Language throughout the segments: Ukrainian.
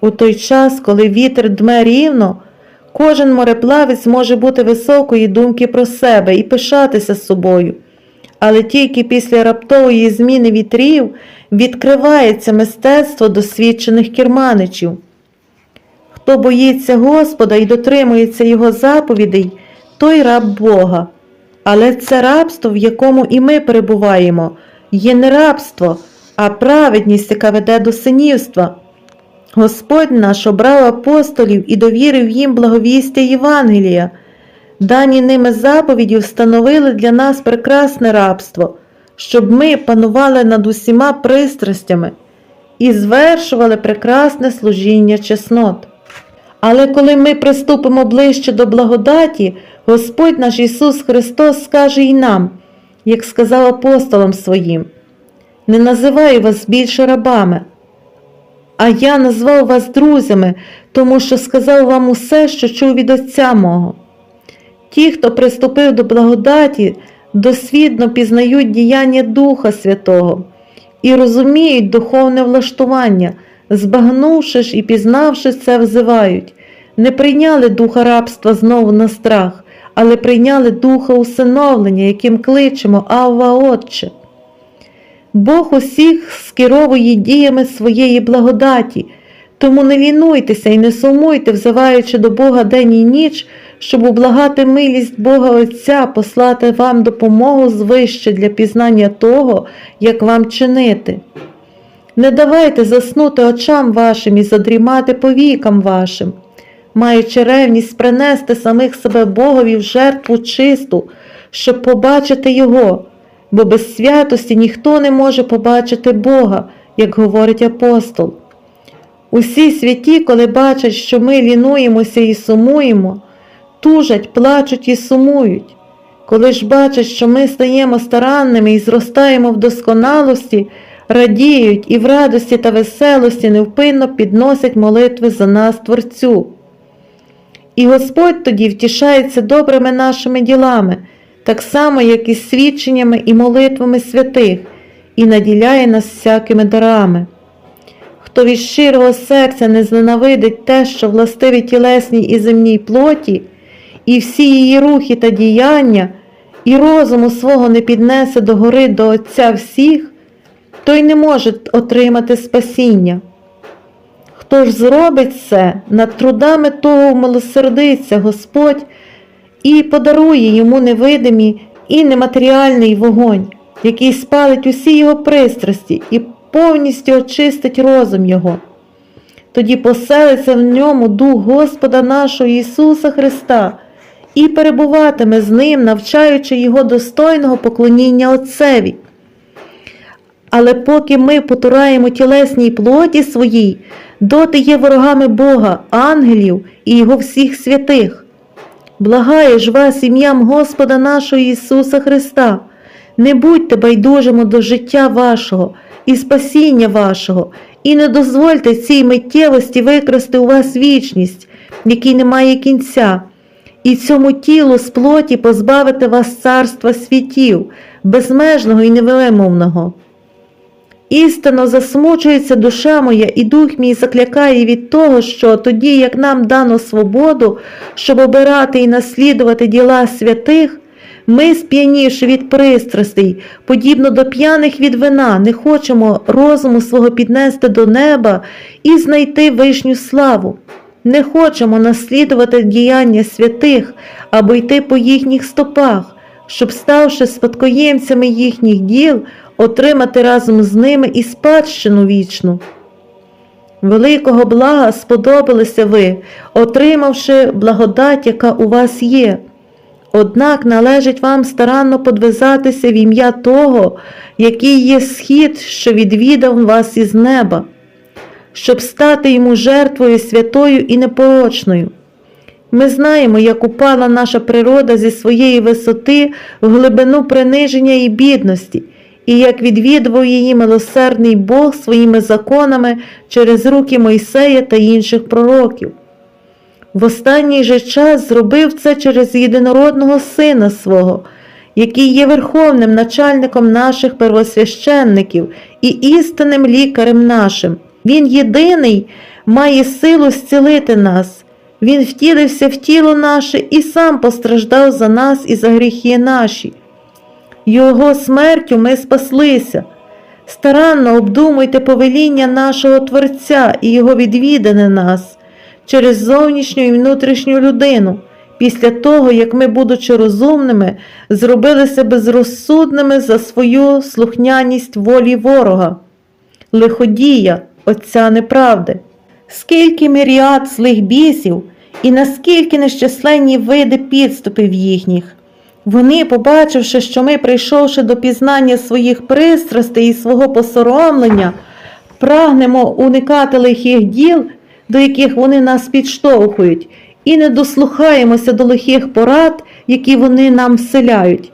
У той час, коли вітер дме рівно, кожен мореплавець може бути високої думки про себе і пишатися собою. Але тільки після раптової зміни вітрів відкривається мистецтво досвідчених керманичів. Хто боїться Господа і дотримується Його заповідей, той раб Бога. Але це рабство, в якому і ми перебуваємо, є не рабство, а праведність, яка веде до синівства. Господь наш обрав апостолів і довірив їм благовістя Євангелія. Дані ними заповіді встановили для нас прекрасне рабство, щоб ми панували над усіма пристрастями і звершували прекрасне служіння чеснот. Але коли ми приступимо ближче до благодаті, Господь наш Ісус Христос скаже і нам, як сказав апостолам своїм, не називаю вас більше рабами, а я назвав вас друзями, тому що сказав вам усе, що чув від Отця мого. Ті, хто приступив до благодаті, досвідно пізнають діяння Духа Святого і розуміють духовне влаштування, збагнувши ж і пізнавши це, взивають, не прийняли духа рабства знову на страх, але прийняли духа усиновлення, яким кличемо Авва Отче. Бог усіх скеровує діями своєї благодаті, тому не лінуйтеся і не сумуйте, взиваючи до Бога день і ніч, щоб ублагати милість Бога Отця, послати вам допомогу звище для пізнання того, як вам чинити. Не давайте заснути очам вашим і задрімати повікам вашим, маючи ревність принести самих себе Богові в жертву чисту, щоб побачити Його, бо без святості ніхто не може побачити Бога, як говорить апостол. Усі святі, коли бачать, що ми лінуємося і сумуємо, тужать, плачуть і сумують. Коли ж бачать, що ми стаємо старанними і зростаємо в досконалості, радіють і в радості та веселості невпинно підносять молитви за нас Творцю. І Господь тоді втішається добрими нашими ділами, так само, як і свідченнями і молитвами святих, і наділяє нас всякими дарами. Хто від щирого серця не зненавидить те, що властиві тілесній і земній плоті, і всі її рухи та діяння, і розуму свого не піднесе до гори до Отця всіх, той не може отримати спасіння. Хто ж зробить це, над трудами того милосердиться Господь і подарує йому невидимий і нематеріальний вогонь, який спалить усі його пристрасті і повністю очистить розум його. Тоді поселиться в ньому дух Господа нашого Ісуса Христа і перебуватиме з ним, навчаючи Його достойного поклоніння Отцеві. Але поки ми потураємо тілесній плоті своїй, доти є ворогами Бога, ангелів і Його всіх святих. Благає ж вас ім'ям Господа нашого Ісуса Христа, не будьте байдужими до життя вашого і спасіння вашого, і не дозвольте цій миттєвості викрасти у вас вічність, якій немає кінця, і цьому тілу з плоті позбавити вас царства світів, безмежного і невимовного. Істинно засмучується душа моя, і дух мій заклякає від того, що тоді, як нам дано свободу, щоб обирати і наслідувати діла святих, ми, сп'янівши від пристрастей, подібно до п'яних від вина, не хочемо розуму свого піднести до неба і знайти вишню славу. Не хочемо наслідувати діяння святих або йти по їхніх стопах, щоб, ставши спадкоємцями їхніх діл, отримати разом з ними і спадщину вічну. Великого блага сподобалися ви, отримавши благодать, яка у вас є. Однак належить вам старанно подвизатися в ім'я того, який є схід, що відвідав вас із неба, щоб стати йому жертвою святою і непорочною. Ми знаємо, як упала наша природа зі своєї висоти в глибину приниження і бідності, і як відвідував її милосердний Бог своїми законами через руки Мойсея та інших пророків. В останній же час зробив це через єдинородного Сина свого, який є верховним начальником наших первосвященників і істинним лікарем нашим, Він єдиний має силу зцілити нас. Він втілився в тіло наше і сам постраждав за нас і за гріхи наші. Його смертю ми спаслися. Старанно обдумуйте повеління нашого Творця і Його відвідане нас через зовнішню і внутрішню людину, після того, як ми, будучи розумними, зробилися безрозсудними за свою слухняність волі ворога, лиходія, Отця неправди. Скільки міріад злих бісів і наскільки нещасленні види підступів їхніх. Вони, побачивши, що ми, прийшовши до пізнання своїх пристрастей і свого посоромлення, прагнемо уникати лихих діл, до яких вони нас підштовхують, і не дослухаємося до лихих порад, які вони нам вселяють.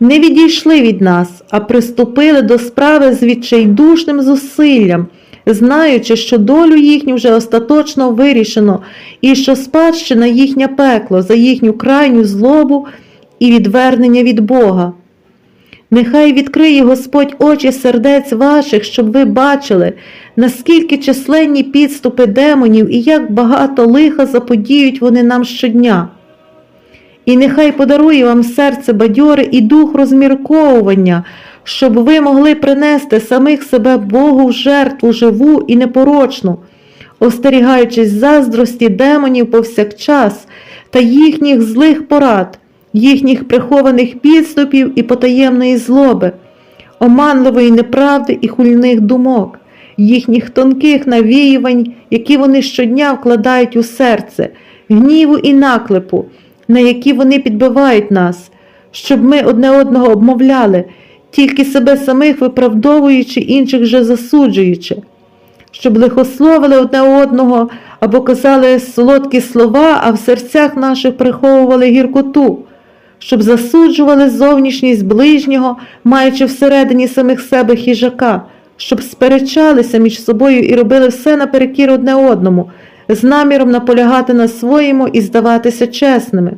Не відійшли від нас, а приступили до справи з відчайдушним зусиллям, знаючи, що долю їхню вже остаточно вирішено, і що спадщина їхня пекло за їхню крайню злобу і відвернення від Бога. Нехай відкриє Господь очі сердець ваших, щоб ви бачили, наскільки численні підступи демонів і як багато лиха заподіють вони нам щодня. І нехай подарує вам серце бадьоре і дух розмірковування, щоб ви могли принести самих себе Богу в жертву живу і непорочну, остерігаючись заздрості демонів повсякчас та їхніх злих порад, їхніх прихованих підступів і потаємної злоби, оманливої неправди і хульних думок, їхніх тонких навіювань, які вони щодня вкладають у серце, гніву і наклепу, на які вони підбивають нас, щоб ми одне одного обмовляли, тільки себе самих виправдовуючи, інших же засуджуючи, щоб лихословили одне одного або казали солодкі слова, а в серцях наших приховували гіркоту, щоб засуджували зовнішність ближнього, маючи всередині самих себе хижака, щоб сперечалися між собою і робили все наперекір одне одному, з наміром наполягати на своєму і здаватися чесними.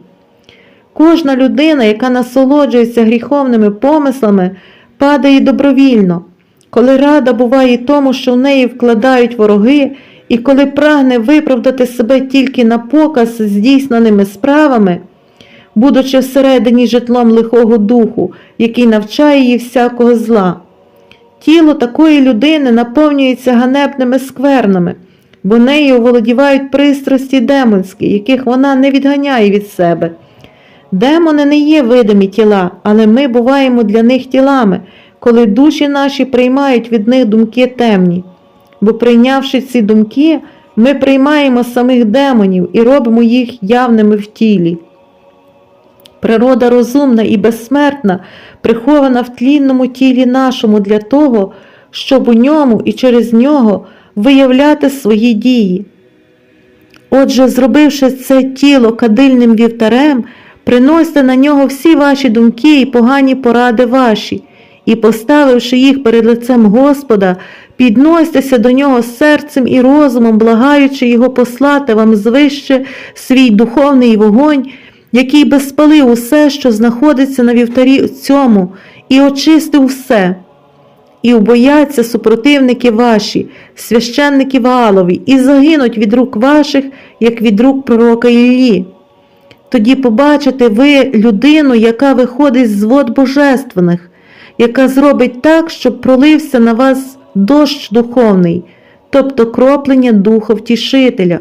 Кожна людина, яка насолоджується гріховними помислами, падає добровільно, коли рада буває тому, що в неї вкладають вороги, і коли прагне виправдати себе тільки на показ здійсненими справами, будучи всередині житлом лихого духу, який навчає її всякого зла. Тіло такої людини наповнюється ганебними сквернами, бо нею оволодівають пристрасті демонські, яких вона не відганяє від себе. Демони не є видимі тіла, але ми буваємо для них тілами, коли душі наші приймають від них думки темні. Бо прийнявши ці думки, ми приймаємо самих демонів і робимо їх явними в тілі. Природа розумна і безсмертна, прихована в тлінному тілі нашому для того, щоб у ньому і через нього виявляти свої дії. Отже, зробивши це тіло кадильним вівтарем, приносьте на нього всі ваші думки і погані поради ваші, і, поставивши їх перед лицем Господа, підносьтеся до нього серцем і розумом, благаючи його послати вам звище свій духовний вогонь, який би спалив усе, що знаходиться на вівтарі цьому, і очистив все. І убояться супротивники ваші, священники Ваалові, і загинуть від рук ваших, як від рук пророка Іллі. Тоді побачите ви людину, яка виходить з вод божественних, яка зробить так, щоб пролився на вас дощ духовний, тобто кроплення Духа Втішителя.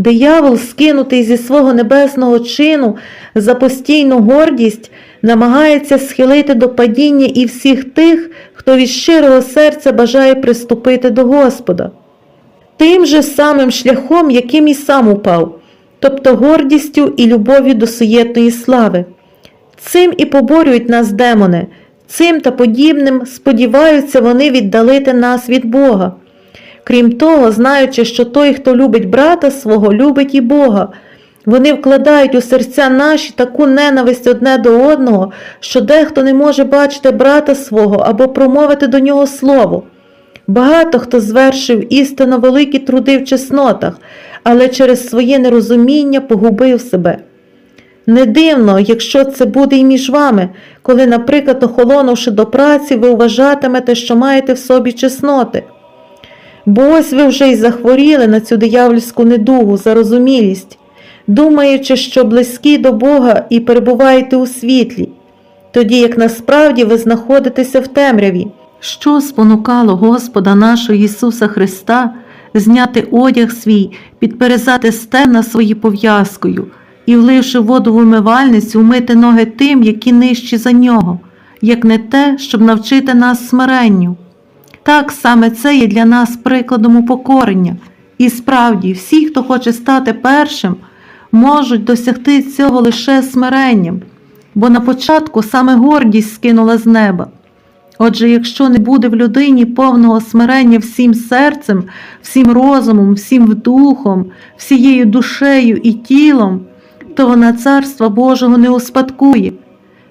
Диявол, скинутий зі свого небесного чину за постійну гордість, намагається схилити до падіння і всіх тих, хто від щирого серця бажає приступити до Господа. Тим же самим шляхом, яким і сам упав, тобто гордістю і любов'ю до суєтної слави. Цим і поборюють нас демони, цим та подібним сподіваються вони віддалити нас від Бога. Крім того, знаючи, що той, хто любить брата свого, любить і Бога. Вони вкладають у серця наші таку ненависть одне до одного, що дехто не може бачити брата свого або промовити до нього слово. Багато хто звершив істинно великі труди в чеснотах, але через своє нерозуміння погубив себе. Не дивно, якщо це буде і між вами, коли, наприклад, охолонувши до праці, ви вважатимете, що маєте в собі чесноти. Бо ось ви вже й захворіли на цю диявольську недугу, зарозумілість, думаючи, що близькі до Бога і перебуваєте у світлі, тоді як насправді ви знаходитеся в темряві. Що спонукало Господа нашого Ісуса Христа зняти одяг свій, підперезати стегна свої пов'язкою і, вливши воду в умивальницю, умити ноги тим, які нижчі за нього, як не те, щоб навчити нас смиренню. Так саме це є для нас прикладом упокорення. І справді, всі, хто хоче стати першим, можуть досягти цього лише смиренням, бо на початку саме гордість скинула з неба. Отже, якщо не буде в людині повного смирення всім серцем, всім розумом, всім духом, всією душею і тілом, то вона царства Божого не успадкує.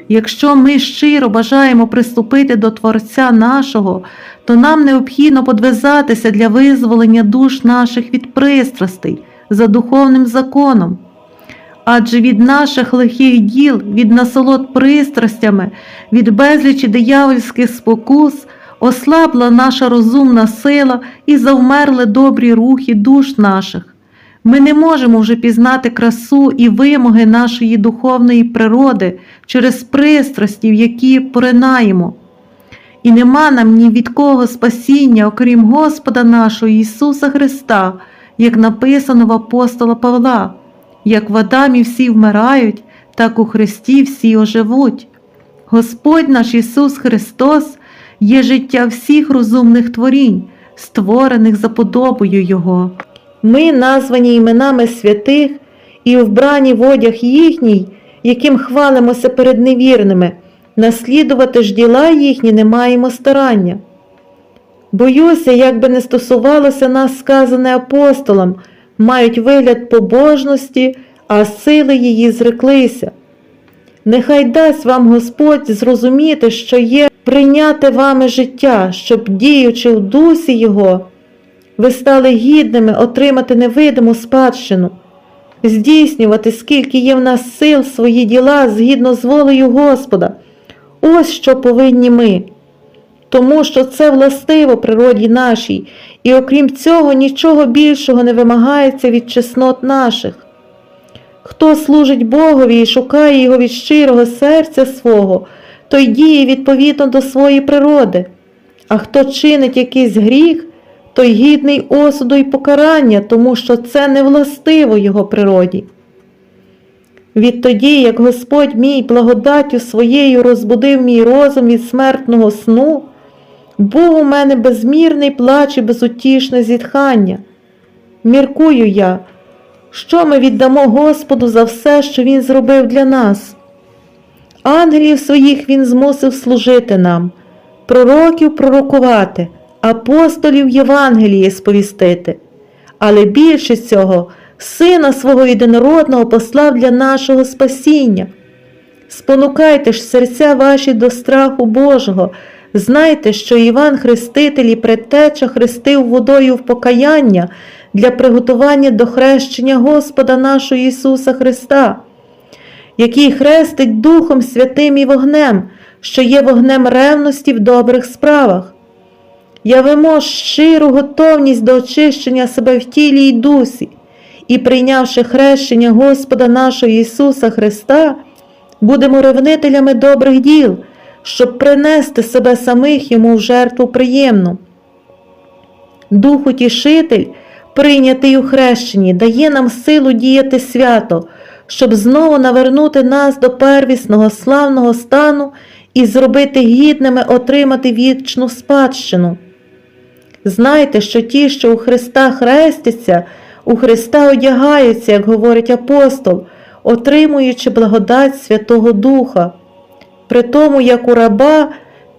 Якщо ми щиро бажаємо приступити до Творця нашого, то нам необхідно подвизатися для визволення душ наших від пристрастей за духовним законом. Адже від наших лихих діл, від насолод пристрастями, від безлічі диявольських спокус ослабла наша розумна сила і завмерли добрі рухи душ наших. Ми не можемо вже пізнати красу і вимоги нашої духовної природи через пристрасті, в які поринаємо. І нема нам ні від кого спасіння, окрім Господа нашого Ісуса Христа, як написано в апостола Павла, як в Адамі всі вмирають, так у Христі всі оживуть. Господь наш Ісус Христос є життя всіх розумних творінь, створених за подобою Його. Ми названі іменами святих і вбрані в одяг їхній, яким хвалимося перед невірними, наслідувати ж діла їхні не маємо старання. Боюся, як би не стосувалося нас сказане апостолам, мають вигляд побожності, а сили її зреклися. Нехай дасть вам Господь зрозуміти, що є прийняти вами життя, щоб, діючи в дусі Його, ви стали гідними отримати невидиму спадщину, здійснювати, скільки є в нас сил свої діла згідно з волею Господа. Ось що повинні ми. Тому що це властиво природі нашій, і окрім цього нічого більшого не вимагається від чеснот наших. Хто служить Богові і шукає його від щирого серця свого, той діє відповідно до своєї природи, а хто чинить якийсь гріх, той гідний осуду і покарання, тому що це не властиво його природі. Відтоді, як Господь мій благодаттю своєю розбудив мій розум від смертного сну, був у мене безмірний плач і безутішне зітхання. Міркую я, що ми віддамо Господу за все, що Він зробив для нас. Ангелів своїх Він змусив служити нам, пророків пророкувати, апостолів Євангелії сповістити, але більше цього Сина свого єдинородного послав для нашого спасіння. Спонукайте ж серця ваші до страху Божого, знайте, що Іван Хреститель і предтеча хрестив водою в покаяння для приготування до хрещення Господа нашого Ісуса Христа, який хрестить Духом Святим і вогнем, що є вогнем ревності в добрих справах. Явимо щиру готовність до очищення себе в тілі й дусі, і, прийнявши хрещення Господа нашого Ісуса Христа, будемо ревнителями добрих діл, щоб принести себе самих йому в жертву приємну. Дух Утішитель, прийнятий у хрещенні, дає нам силу діяти свято, щоб знову навернути нас до первісного славного стану і зробити гідними отримати вічну спадщину. Знайте, що ті, що у Христа хрестяться, у Христа одягаються, як говорить апостол, отримуючи благодать Святого Духа. При тому, як у раба,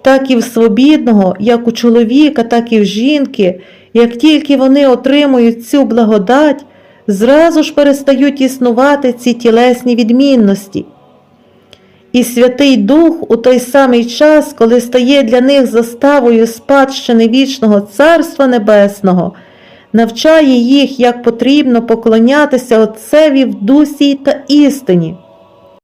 так і в свобідного, як у чоловіка, так і в жінки, як тільки вони отримують цю благодать, зразу ж перестають існувати ці тілесні відмінності. І Святий Дух у той самий час, коли стає для них заставою спадщини вічного Царства Небесного, навчає їх, як потрібно поклонятися Отцеві в дусі та істині.